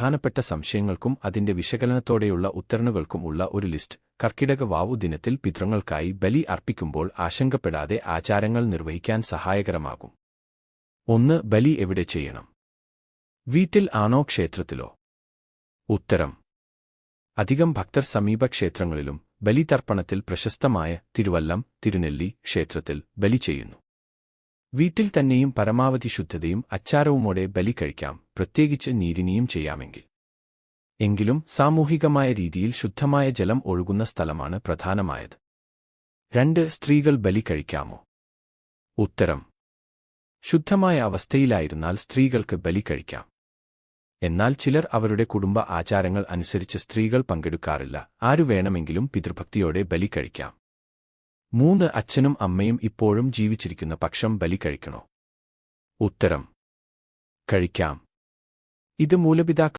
പ്രധാനപ്പെട്ട സംശയങ്ങൾക്കും അതിന്റെ വിശകലനത്തോടെയുള്ള ഉത്തരണുകൾക്കും ഉള്ള ഒരു ലിസ്റ്റ്. കർക്കിടക വാവു ദിനത്തിൽ പിതൃങ്ങൾക്കായി ബലി അർപ്പിക്കുമ്പോൾ ആശങ്കപ്പെടാതെ ആചാരങ്ങൾ നിർവഹിക്കാൻ സഹായകരമാകും. ഒന്ന് ബലി എവിടെ ചെയ്യണം? വീട്ടിൽ ആണോ ക്ഷേത്രത്തിലോ? ഉത്തരം അധികം ഭക്തർ സമീപ ക്ഷേത്രങ്ങളിലും ബലിതർപ്പണത്തിൽ പ്രശസ്തമായ തിരുവല്ലം തിരുനെല്ലി ക്ഷേത്രത്തിൽ ബലി ചെയ്യുന്നു. വീട്ടിൽ തന്നെയും പരമാവധി ശുദ്ധതയും അച്ചാരവുമോടെ ബലി കഴിക്കാം പ്രത്യേകിച്ച് നീരിനിയും ചെയ്യാമെങ്കിൽ. എങ്കിലും സാമൂഹികമായ രീതിയിൽ ശുദ്ധമായ ജലം ഒഴുകുന്ന സ്ഥലമാണ് പ്രധാനമായത്. രണ്ട് സ്ത്രീകൾ ബലി കഴിക്കാമോ? ഉത്തരം ശുദ്ധമായ അവസ്ഥയിലായിരുന്നാൽ സ്ത്രീകൾക്ക് ബലി കഴിക്കാം. എന്നാൽ ചിലർ അവരുടെ കുടുംബ ആചാരങ്ങൾ അനുസരിച്ച് സ്ത്രീകൾ പങ്കെടുക്കാറില്ല ആരു വേണമെങ്കിലും പിതൃഭക്തിയോടെ ബലി കഴിക്കാം. മൂന്ന് അച്ഛനും അമ്മയും ഇപ്പോഴും ജീവിച്ചിരിക്കുന്ന പക്ഷം ബലി കഴിക്കണോ? ഉത്തരം. കഴിക്കാം. ഇത് മൂലപിതാക്കൾ